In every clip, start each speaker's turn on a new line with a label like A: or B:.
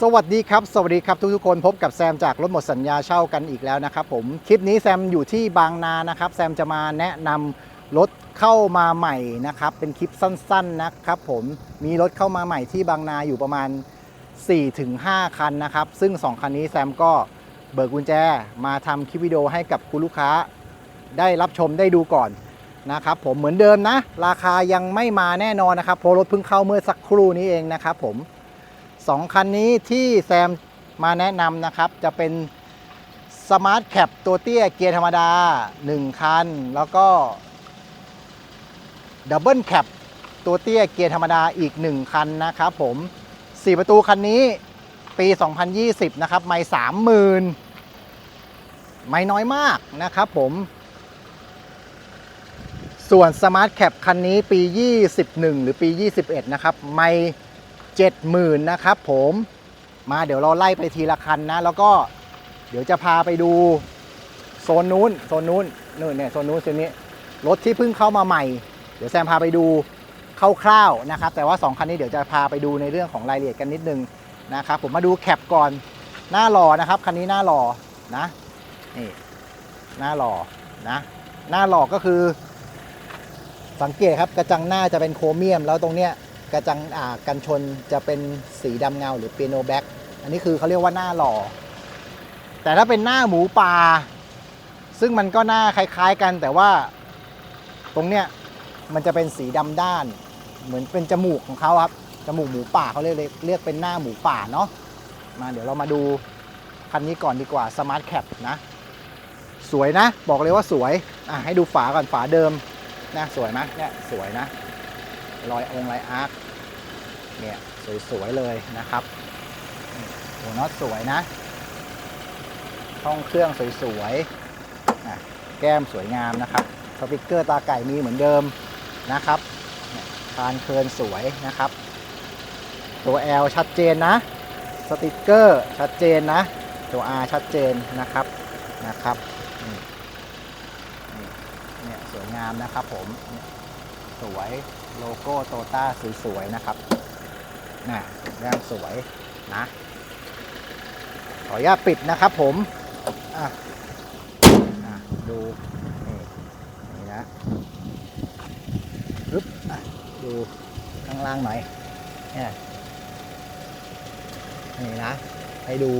A: สวัสดีครับ สวัสดีครับทุกๆคนพบกับแซมจากรถหมดสัญญาเช่ากันอีกแล้วนะครับผมคลิปนี้แซมอยู่ที่บางนานะครับ แซมจะมาแนะนำรถเข้ามาใหม่นะครับ เป็นคลิปสั้นๆนะครับผมมีรถเข้ามาใหม่ที่บางนาอยู่ประมาณ 4-5 คันนะครับ ซึ่ง 2 คันนี้แซมก็เบิกกุญแจมาทำคลิปวิดีโอให้กับคุณลูกค้า ได้รับชมได้ดูก่อนนะครับผมเหมือนเดิมนะ ราคายังไม่มาแน่นอนนะครับเพราะรถเพิ่งเข้าเมื่อสักครู่นี้เองนะครับผม สองคันนี้ที่แซมมาแนะนำนะครับ จะเป็นสมาร์ทแคปตัวเตี้ยเกียร์ธรรมดา 1 คัน แล้วก็ดับเบิลแคปตัวเตี้ยเกียร์ธรรมดาอีก 1 คันนะครับผม 4 ประตูคันนี้ปี 2020 นะครับ ไม่30,000 ไม่น้อยมากนะครับผม ส่วน Smart Cap คันนี้ปี 21 หรือปี 21 นะครับ ไม่ 70,000นะครับผมมาเดี๋ยวเราไล่ไปทีละคันนะ แล้วก็เดี๋ยวจะพาไปดูโซนนู้นโซนนู้นนู่นเนี่ยโซนนู้นโซนนี้รถที่เพิ่งเข้ามาใหม่ เดี๋ยวแซมพาไปดูคร่าวๆนะครับ แต่ว่า 2 คันนี้เดี๋ยวจะพาไปดูในเรื่องของรายละเอียดกันนิดนึงนะครับ ผมมาดูแคปก่อนหน้าหล่อนะครับคันนี้หน้าหล่อนะนี่หน้าหล่อนะหน้าหล่อก็คือ สังเกตครับกระจังหน้าจะเป็นโครเมียมแล้วตรงเนี้ย กระจังกันชนจะเป็นสีดำเงาหรือเปียโนแบ็กอันนี้คือเขาเรียกว่าหน้าหล่อ แต่ถ้าเป็นหน้าหมูป่า ซึ่งมันก็หน้าคล้ายๆกันแต่ว่าตรงเนี้ยมันจะเป็นสีดำด้าน เหมือนเป็นจมูกของเขาครับจมูกหมูป่าเขาเรียกเรียกเป็นหน้าหมูป่าเนาะมาเดี๋ยวเรามาดูคันนี้ก่อนดีกว่า Smart Cap นะ สวยนะ บอกเลยว่าสวยอะให้ดูฝาก่อนฝาเดิมนะสวยไหมเนี่ยสวยนะรอยองค์รอยอาร์ค เนี่ยสวยๆเลยนะครับหัวน็อตสวยนะห้องเครื่องสวยๆแก้มสวยงามนะครับสติกเกอร์ตาไก่มีเหมือนเดิมนะครับคานเคินสวยนะครับ ตัว L ชัดเจนนะสติกเกอร์ชัดเจนนะ ตัว R ชัดเจนนะครับนะครับเนี่ยสวยงามนะครับผมสวยโลโก้โตต้าสวยๆนะครับ นะแรงสวยนะ ขออนุญาตปิดนะครับผมอะอะดูนี่นี่นะปึ๊บอะดูข้างล่างหน่อยเนี่ยนี่นะ ให้ดู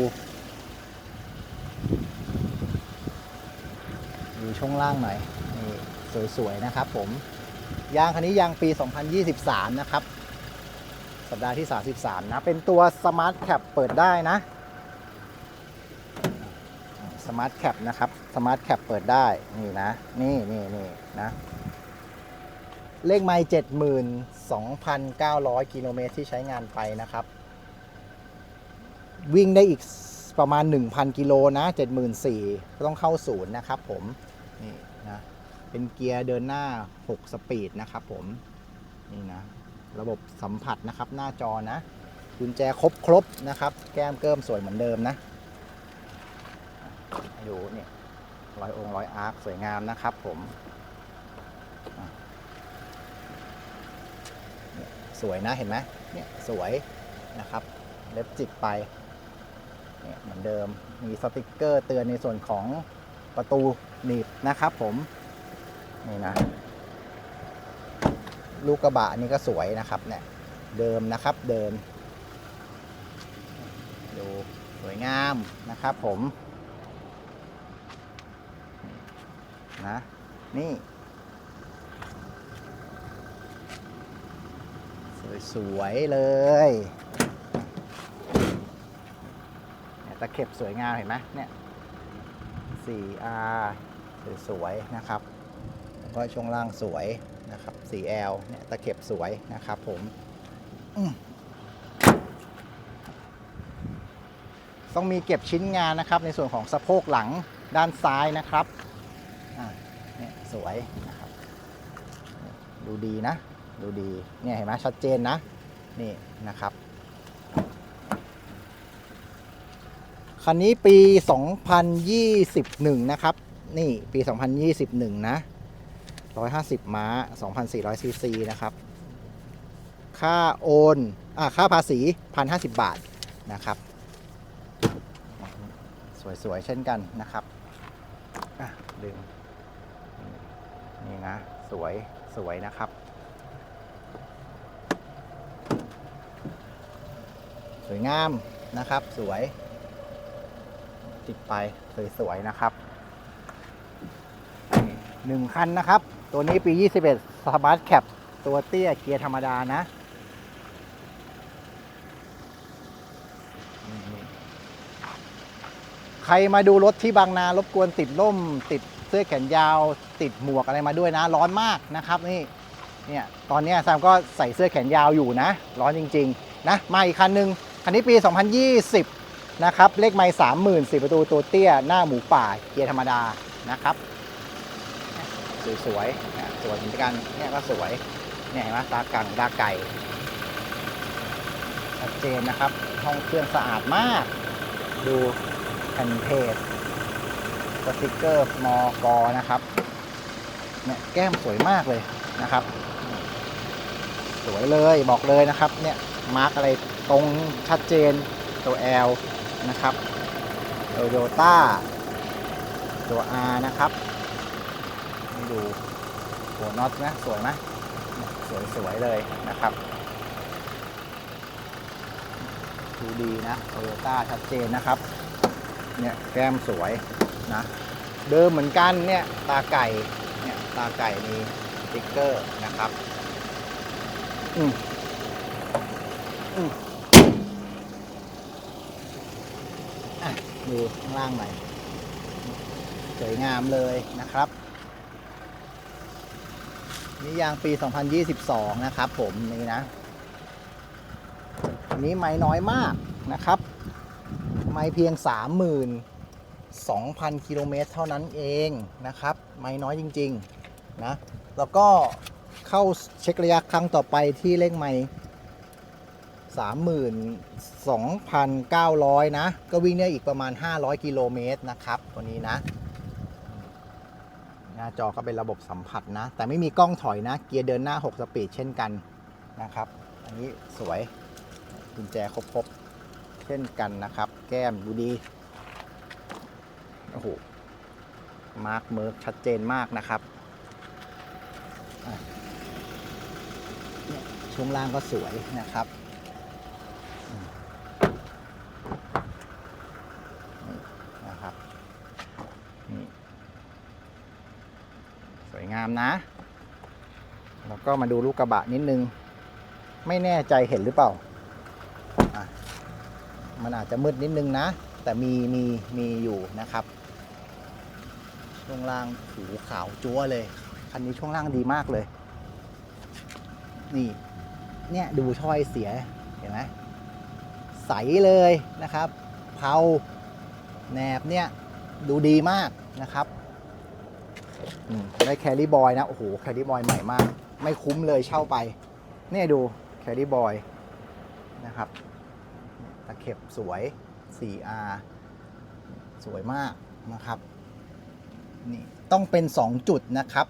A: ดูช่วงล่างหน่อยนี่สวยๆนะครับผมยางคันนี้ยางปี 2023 นะครับ สัปดาห์ที่ 33 นะ เป็นตัว Smart Cap เปิดได้นะ Smart Cap นะครับ Smart Cap เปิดได้นี่นะ นี่นี่นี่นะ เลขไมล์72,900 กิโลเมตรที่ใช้งานไปนะครับ วิ่งได้อีกประมาณ 1,000 กิโลนะ74,000ก็ต้องเข้าศูนย์นะครับผมนี่นะเป็นเกียร์เดินหน้า 6 สปีดนะครับผม นี่นะ ระบบสัมผัสนะครับหน้าจอนะกุญแจครบครบนะครับ แก้มเกิมสวยเหมือนเดิมนะดูนี่ร้อยองค์รอยอาร์คสวยงามนะครับผมสวยนะเห็นไหมเนี่ยสวยนะครับเล็บจิกไปเนี่ยเหมือนเดิมมีสติกเกอร์เตือนในส่วนของประตูหนีบนะครับผม นี่นะ ลูกกระบะอันนี้ก็สวยนะครับเนี่ยเดิมนะครับเดิม ดูสวยงามนะครับผมนะนี่ สวยๆเลยเนี่ยตะเข็บสวยงามเห็นไหมเนี่ย 4R สวยๆนะครับแล้วก็ช่วงล่างสวย นะครับ 4L เนี่ยตะเข็บสวยนะครับผมมต้องมีเก็บชิ้นงานนะครับ ในส่วนของสะโพกหลังด้านซ้ายนะครับเนี่ยสวยนะครับ ดูดีนะ ดูดี เนี่ยเห็นไหมชัดเจนนะ นี่นะครับคันนี้ปี 2021 นะครับ นี่ปี 2021 นะ 150 ม้า 2,400ซีซีนะครับ ค่าโอนอ่าค่าภาษี 1,050 บาทนะครับ สวย ๆ เช่นกันนะครับอะดึงนี่นะ สวยสวยนะครับ สวยงามนะครับ สวย ติดไปสวย ๆ นะครับหนึ่งคันนะครับ ตัวนี้ปี 21 Smart Cap ตัวเตี้ยเกียร์ธรรมดานะ ใครมาดูรถที่บางนารบกวนติดร่ม ติดเสื้อแขนยาว ติดหมวกอะไรมาด้วยนะ ร้อนมากนะครับนี่เนี่ยตอนนี้ยแซมก็ใส่เสื้อแขนยาวอยู่นะ ร้อนจริง ๆ นะ มาอีกคันหนึ่งคันนี้ปี 2020 นะครับ เลขไม้สามหมื่นสี่ประตูตัวเตี้ย หน้าหมูป่า เกียร์ธรรมดานะครับ สวยๆนะสวยเหมือนกันเนี่ยก็สวยเนี่ยเห็นไหมตากังตาไก่ชัดเจนนะครับ ห้องเครื่องสะอาดมาก ดูแผ่นเพจสติกเกอร์มอกอนะครับเนี่ยแก้มสวยมากเลยนะครับ สวยเลยบอกเลยนะครับเนี่ยมาร์กอะไรตรงชัดเจนตัว L นะครับโตโยต้าตัว R นะครับ ดูหัวน็อตนะสวยไหมสวยสวยๆเลยนะครับดูดีนะโตโยต้าชัดเจนนะครับ เนี่ยแก้มสวยนะ เดิมเหมือนกันเนี่ยตาไก่ เนี่ยตาไก่มีสติ๊กเกอร์นะครับ อืมอืมอะดูข้างล่างหน่อยสวยงามเลยนะครับ นี่ยางปี 2022 นะครับผมนี่นะอันนี้ไม้น้อยมากนะครับ ไม้เพียง 32,000 กิโลเมตรเท่านั้นเองนะครับ ไม้น้อยจริงๆนะแล้วก็เข้าเช็คระยะครั้งต่อไปที่เลขไม้32,900 นะ ก็วิ่งได้อีกประมาณ 500 กิโลเมตรนะครับ ตัวนี้นะ น้าจอก็เป็นระบบสัมผัสนะ แต่ไม่มีกล้องถอยนะ เกียร์เดินหน้า 6 สปีดเช่นกันนะครับ อันนี้สวยกุญแจครบๆเช่นกันนะครับ แก้มดูดีโอ้โหมาร์คเมิร์กชัดเจนมากนะครับช่วงล่างก็สวยนะครับอืมนี่นะครับนี่สวยงามนะ แล้ว ก็มาดูลูกกระบะนิดนึง ไม่แน่ใจเห็นหรือเปล่า มันอาจจะมืดนิดนึงนะ แต่มีมีมีอยู่นะครับช่วงล่างหูขาวจั๊วเลย คันนี้ช่วงล่างดีมากเลย นี่ เนี่ยดูถ้อยเสียเห็นไหมใสเลยนะครับ เผาแหนบเนี่ยดูดีมากนะครับได้แคลรี่บอยนะ โอ้โห แคลรี่บอยใหม่มาก ไม่คุ้มเลยเช่าไป เนี่ยดูแครี่บอยนะครับ ตะเข็บสวย 4R สวยมากนะครับ นี่ต้องเป็น 2 จุดนะครับ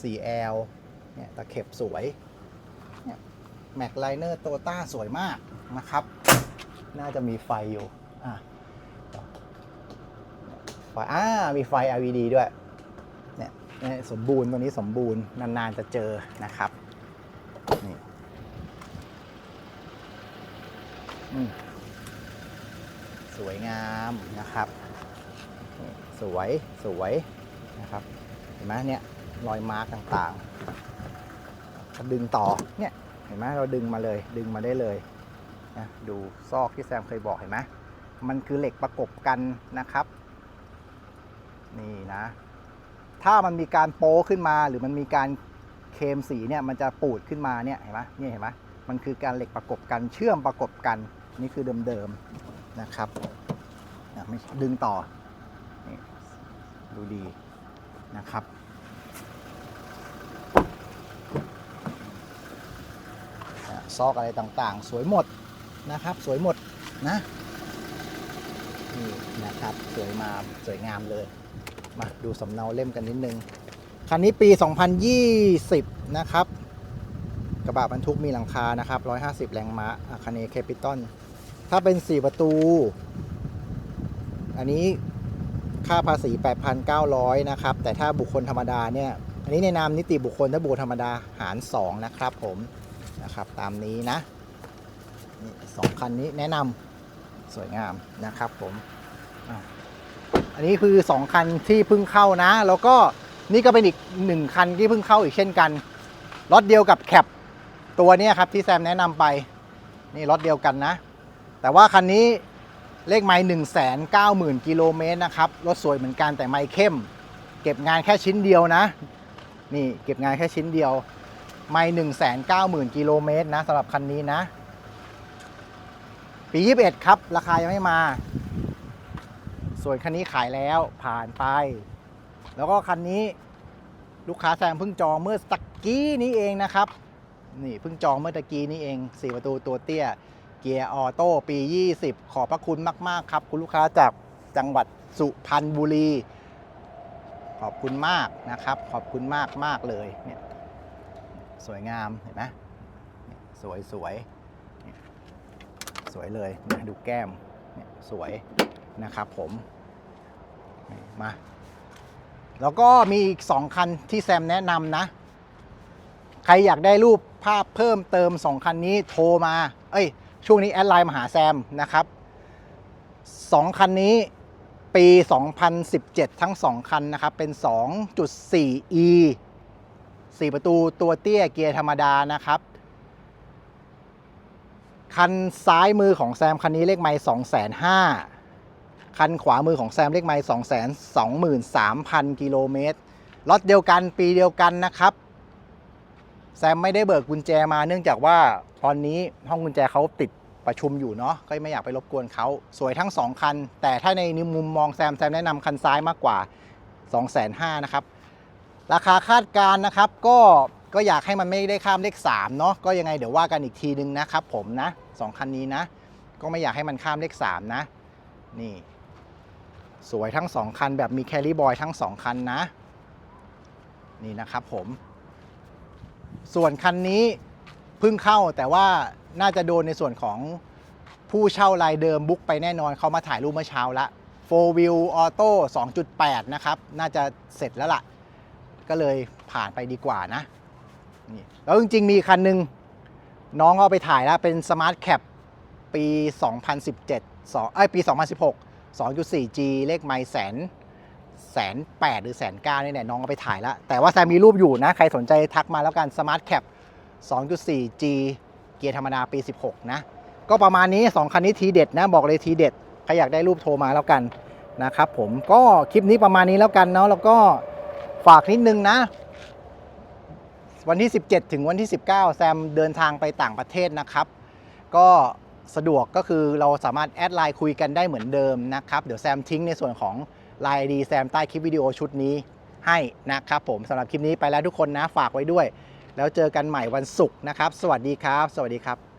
A: 4L เนี่ยตะเข็บสวยเนี่ยแม็กไลเนอร์โตต้าสวยมากนะครับ น่าจะมีไฟอยู่ อะไฟอ่ามีไฟ LED ด้วย สมบูรณ์ตัวนี้สมบูรณ์นานๆจะเจอนะครับนี่สวยงามนะครับ สวยสวยนะครับ เห็นไหมเนี่ยรอยมาร์กต่างๆดึงต่อเนี่ยเห็นไหมเราดึงมาเลยดึงมาได้เลยนะดูซอกที่แซมเคยบอกเห็นไหมมันคือเหล็กประกบกันนะครับ นี่นะ ถ้ามันมีการโป้ขึ้นมาหรือมันมีการเคมสีเนี่ยมันจะปูดขึ้นมาเนี่ยเห็นไหมนี่เห็นไหมมันคือการเหล็กประกบกันเชื่อมประกบกันนี่คือเดิมๆนะครับไม่ดึงต่อดูดีนะครับ ซอกอะไรต่างๆ สวยหมดนะครับ สวยหมดนะนี่นะครับ สวยมาสวยงามเลย มาดูสำเนาเล่มกันนิดนึง คันนี้ปี 2020 นะครับ กระบะบรรทุกมีหลังคานะครับ 150 แรงม้าอาคาเนเคปิตอนถ้าเป็น 4 ประตู อันนี้ค่าภาษี 8,900 นะครับ แต่ถ้าบุคคลธรรมดาเนี่ย อันนี้ในนามนิติบุคคลถ้าบุคคลธรรมดาหาร 2 นะครับผมนะครับตามนี้นะสองคันนี้แนะนำสวยงามนะครับผม อันนี้คือ 2 คันที่เพิ่งเข้านะ แล้วก็นี่ก็เป็นอีก 1 คันที่เพิ่งเข้าอีกเช่นกันรถเดียวกับแคปตัวนี้ครับที่แซมแนะนำไป นี่รถเดียวกันนะ แต่ว่าคันนี้เลขไม้หนึ่งแสนเก้าหมื่นกิโลเมตรนะครับ รถสวยเหมือนกันแต่ไม้เข้ม เก็บงานแค่ชิ้นเดียวนะ นี่เก็บงานแค่ชิ้นเดียว ไม้หนึ่งแสนเก้าหมื่นกิโลเมตรนะสำหรับคันนี้นะ ปี 21 ครับ ราคายังไม่มา ส่วนคันนี้ขายแล้วผ่านไป แล้วก็คันนี้ลูกค้าแซมเพิ่งจองเมื่อตะกี้นี้เองนะครับ นี่เพิ่งจองเมื่อตะกี้นี้เอง4ประตูตัวเตี้ย เกียร์ออโต้ปี 20 ขอบพระคุณมาก ๆ ครับ คุณลูกค้าจากจังหวัดสุพรรณบุรี ขอบคุณมากนะครับ ขอบคุณมากมากเลยเนี่ยสวยงามเห็นไหมสวยสวยสวยเลยดูแก้มสวยนะครับผม มา แล้วก็มีอีก 2 คันที่แซมแนะนำนะ ใครอยากได้รูปภาพเพิ่มเติม 2 คันนี้โทรมา เอ้ย ช่วงนี้แอดไลน์มาหาแซมนะครับ 2 คันนี้ปี 2017 ทั้ง 2 คันนะครับ เป็น 2.4e 4 ประตูตัวเตี้ยเกียร์ธรรมดานะครับ คันซ้ายมือของแซมคันนี้เลขไมล์2 5 0 0 0 คันขวามือของแซมเลขไมล์223,000กิโลเมตรรถเดียวกันปีเดียวกันนะครับ แซมไม่ได้เบิกกุญแจมาเนื่องจากว่าตอนนี้ห้องกุญแจเขาติดประชุมอยู่เนาะก็ไม่อยากไปรบกวนเขาสวยทั้ง 2 คัน แต่ถ้าในมุมมองแซมแซมแนะนำคันซ้ายมากกว่า 2 5 0 0 0นะครับ ราคาคาดการนะครับ ก็ก็อยากให้มันไม่ได้ข้ามเลข3เนาะก็ยังไงเดี๋ยวว่ากันอีกทีนึงนะครับผมนะสองคันนี้นะ ก็ไม่อยากให้มันข้ามเลข 3 นะ นี่ สวยทั้ง 2 คันแบบมีแคลรี่บอยทั้ง 2 คันนะ นี่นะครับผม ส่วนคันนี้เพิ่งเข้าแต่ว่าน่าจะโดนในส่วนของผู้เช่ารายเดิมบุ๊กไปแน่นอนเขามาถ่ายรูปเมื่อเช้าละ4 Wheel Auto 2.8 นะครับ น่าจะเสร็จแล้วล่ะ ก็เลยผ่านไปดีกว่านะนี่แล้วจริงๆมีคันหนึ่งน้องเอาไปถ่ายแล้วเป็น Smart Cap ปี 2017 2ไอยปี 2016 2.4G เลขไมล์แสนแสนแปดหรือแสนเก้านี่แหละน้องเอาไปถ่ายแล้ว แต่ว่าแซมมีรูปอยู่นะ ใครสนใจทักมาแล้วกัน Smart Cap 2.4G เกียร์ธรรมดาปี 16 นะ ก็ประมาณนี้ 2 คันนี้ทีเด็ดนะ บอกเลยทีเด็ด ใครอยากได้รูปโทรมาแล้วกันนะครับผมก็คลิปนี้ประมาณนี้แล้วกันเนาะแล้วก็ฝากนิดนึงนะ วันที่ 17 ถึงวันที่ 19 แซมเดินทางไปต่างประเทศนะครับ ก็ สะดวกก็คือเราสามารถแอดไลน์คุยกันได้เหมือนเดิมนะครับ เดี๋ยวแซมทิ้งในส่วนของไลน์ดีแซมใต้คลิปวิดีโอชุดนี้ให้นะครับผมสำหรับคลิปนี้ไปแล้วทุกคนนะฝากไว้ด้วย แล้วเจอกันใหม่วันศุกร์นะครับ สวัสดีครับ สวัสดีครับ